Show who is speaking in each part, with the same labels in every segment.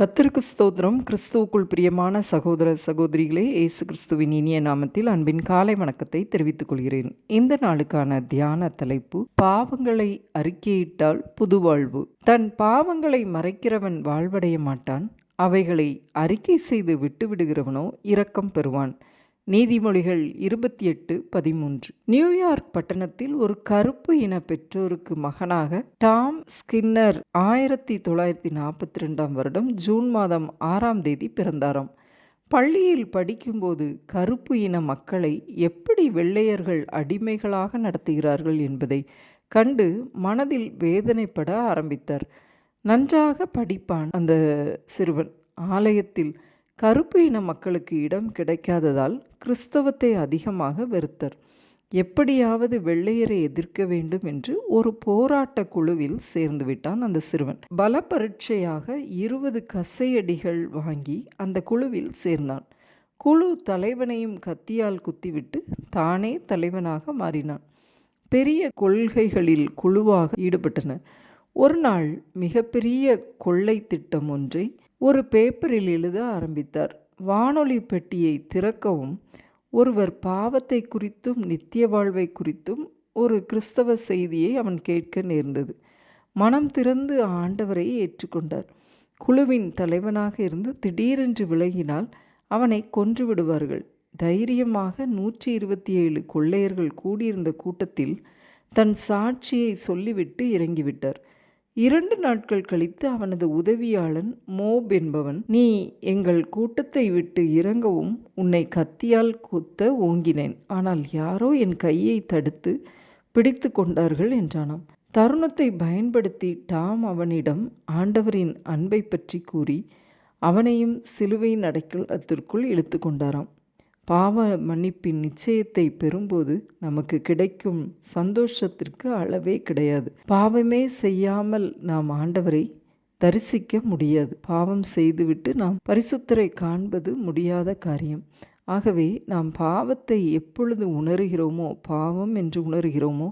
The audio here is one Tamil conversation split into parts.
Speaker 1: கத்திற்கு ஸ்தோத்திரம். கிறிஸ்துவுக்குள் பிரியமான சகோதர சகோதரிகளே இயேசு கிறிஸ்துவின் இனிய நாமத்தில் அன்பின் காலை வணக்கத்தை தெரிவித்துக் கொள்கிறேன். இந்த நாளுக்கான தியான தலைப்பு பாவங்களை அறிக்கையிட்டால் புது வாழ்வு. தன் பாவங்களை மறைக்கிறவன் வாழ்வடைய மாட்டான். அவைகளை அறிக்கை செய்து விட்டுவிடுகிறவனோ இரக்கம் பெறுவான். நீதிமொழிகள் இருபத்தி எட்டு பதிமூன்று. நியூயார்க் பட்டணத்தில் ஒரு கருப்பு இன பெற்றோருக்கு மகனாக டாம் ஸ்கின்னர் ஆயிரத்தி தொள்ளாயிரத்தி நாற்பத்தி ரெண்டாம் வருடம் ஜூன் மாதம் ஆறாம் தேதி பிறந்தாராம். பள்ளியில் படிக்கும்போது கருப்பு இன மக்களை எப்படி வெள்ளையர்கள் அடிமைகளாக நடத்துகிறார்கள் என்பதை கண்டு மனதில் வேதனைப்பட ஆரம்பித்தார். நன்றாக படிப்பான் அந்த சிறுவன். ஆலயத்தில் கருப்பு இன மக்களுக்கு இடம் கிடைக்காததால் கிறிஸ்தவத்தை அதிகமாக வெறுத்தர். எப்படியாவது வெள்ளையரை எதிர்க்க வேண்டும் என்று ஒரு போராட்ட குழுவில் சேர்ந்து விட்டான் அந்த சிறுவன். பல பரீட்சையாக இருபது கசையடிகள் வாங்கி அந்த குழுவில் சேர்ந்தான். குழு தலைவனையும் கத்தியால் குத்திவிட்டு தானே தலைவனாக மாறினான். பெரிய கொள்கைகளில் குழுவாக ஈடுபட்டனர். ஒரு நாள் மிகப்பெரிய கொள்ளை திட்டம் ஒன்றை ஒரு பேப்பரில் எழுத ஆரம்பித்தார். வானொலி பெட்டியை திறக்கவும் ஒருவர் பாவத்தை குறித்தும் நித்திய வாழ்வை குறித்தும் ஒரு கிறிஸ்தவ செய்தியை அவன் கேட்க நேர்ந்தது. மனம் திறந்து ஆண்டவரை ஏற்றுக்கொண்டார். குழுவின் தலைவனாக இருந்து திடீரென்று விலகினால் அவனை கொன்று விடுவார்கள். தைரியமாக நூற்றி இருபத்தி ஏழு கொள்ளையர்கள் கூடியிருந்த கூட்டத்தில் தன் சாட்சியை சொல்லிவிட்டு இறங்கிவிட்டார். இரண்டு நாட்கள் கழித்து அவனது உதவியாளன் மோப் என்பவன் நீ எங்கள் கூட்டத்தை விட்டு இறங்கவும் உன்னை கத்தியால் குத்த ஓங்கினேன். ஆனால் யாரோ என் கையை தடுத்து பிடித்து கொண்டார்கள் என்றானாம். தருணத்தை பயன்படுத்தி டாம் அவனிடம் ஆண்டவரின் அன்பை பற்றி கூறி அவனையும் சிலுவையின் அடைக்கலத்திற்குள் இழுத்து கொண்டாராம். பாவ மன்னிப்பின் நிச்சயத்தை பெறும்போது நமக்கு கிடைக்கும் சந்தோஷத்திற்கு அளவே கிடையாது. பாவமே செய்யாமல் நாம் ஆண்டவரை தரிசிக்க முடியாது. பாவம் செய்துவிட்டு நாம் பரிசுத்தரை காண்பது முடியாத காரியம். ஆகவே நாம் பாவத்தை எப்பொழுது உணர்கிறோமோ பாவம் என்று உணர்கிறோமோ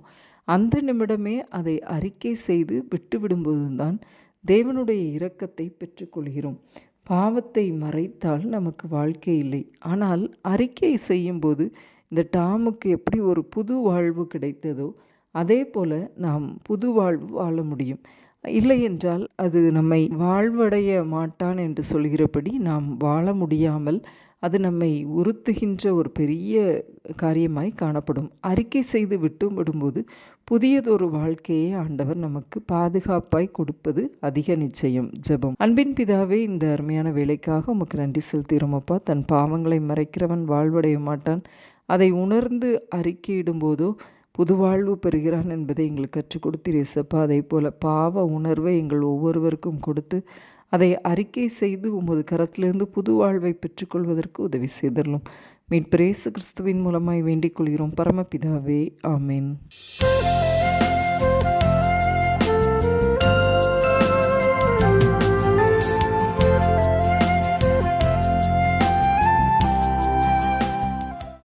Speaker 1: அந்த நிமிடமே அதை அறிக்கை செய்து விட்டுவிடும்போதுதான் தேவனுடைய இரக்கத்தை பெற்றுக்கொள்கிறோம். பாவத்தை மறைத்தால் நமக்கு வாழ்க்கை இல்லை. ஆனால் அறிக்கை செய்யும்போது இந்த டாமுக்கு எப்படி ஒரு புது வாழ்வு கிடைத்ததோ அதே போல் நாம் புது வாழ்வு வாழ முடியும். இல்லை என்றால் அது நம்மை வாழ்வடைய மாட்டான் என்று சொல்கிறபடி நாம் வாழ முடியாமல் அது நம்மை உறுத்துகின்ற ஒரு பெரிய காரியமாய் காணப்படும். அறிக்கை செய்து விட்டு விடும்போது புதியதொரு வாழ்க்கையை ஆண்டவர் நமக்கு பாதுகாப்பாய் கொடுப்பது அதிக நிச்சயம் ஜெபம். அன்பின் பிதாவே இந்த அருமையான வேலைக்காக உமக்கு நன்றி செலுத்துகிறோமப்பா தன் பாவங்களை மறைக்கிறவன் வாழ்வடைய மாட்டான். அதை உணர்ந்து அறிக்கையிடும்போதோ புது வாழ்வு பெறுகிறான் என்பதை எங்களுக்கு கற்றுக் கொடுத்தீரேசப்பா அதை போல் பாவ உணர்வை எங்கள் ஒவ்வொருவருக்கும் கொடுத்து அதை அறிக்கை செய்து உமது கரத்திலிருந்து புது வாழ்வை பெற்றுக்கொள்வதற்கு உதவி செய்தரலும். மீட்பிரேசு கிறிஸ்துவின் மூலமாய் வேண்டிக் கொள்கிறோம். பரமபிதாவே ஆமேன்.